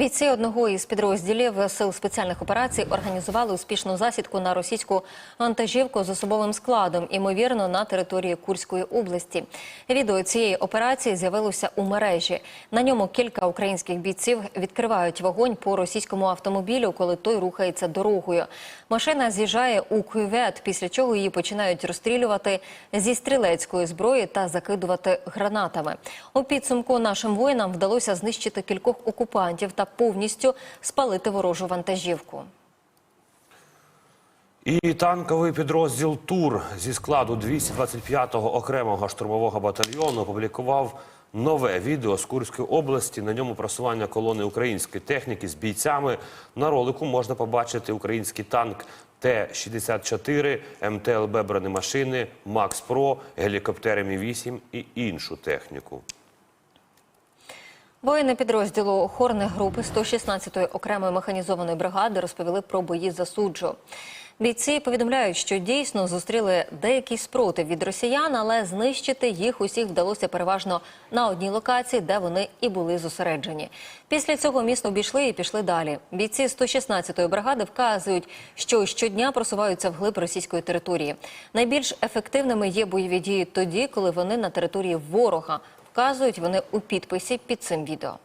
Бійці одного із підрозділів сил спеціальних операцій організували успішну засідку на російську вантажівку з особовим складом, імовірно, на території Курської області. Відео цієї операції з'явилося у мережі. На ньому кілька українських бійців відкривають вогонь по російському автомобілю, коли той рухається дорогою. Машина з'їжджає у кювет, після чого її починають розстрілювати зі стрілецької зброї та закидувати гранатами. У підсумку нашим воїнам вдалося знищити кількох окупантів та повністю спалити ворожу вантажівку. І танковий підрозділ ТУР зі складу 225-го окремого штурмового батальйону опублікував нове відео з Курської області. На ньому просування колони української техніки з бійцями. На ролику можна побачити український танк Т-64, МТЛБ бронемашини, Макс Про, гелікоптери Мі-8 і іншу техніку. Воїни підрозділу хорни групи 116-ї окремої механізованої бригади розповіли про бої за суджу. Бійці повідомляють, що дійсно зустріли деякий спротив від росіян, але знищити їх усіх вдалося переважно на одній локації, де вони і були зосереджені. Після цього місто обійшли і пішли далі. Бійці 116-ї бригади вказують, що щодня просуваються вглиб російської території. Найбільш ефективними є бойові дії тоді, коли вони на території ворога. Вказують вони у підписі під цим відео.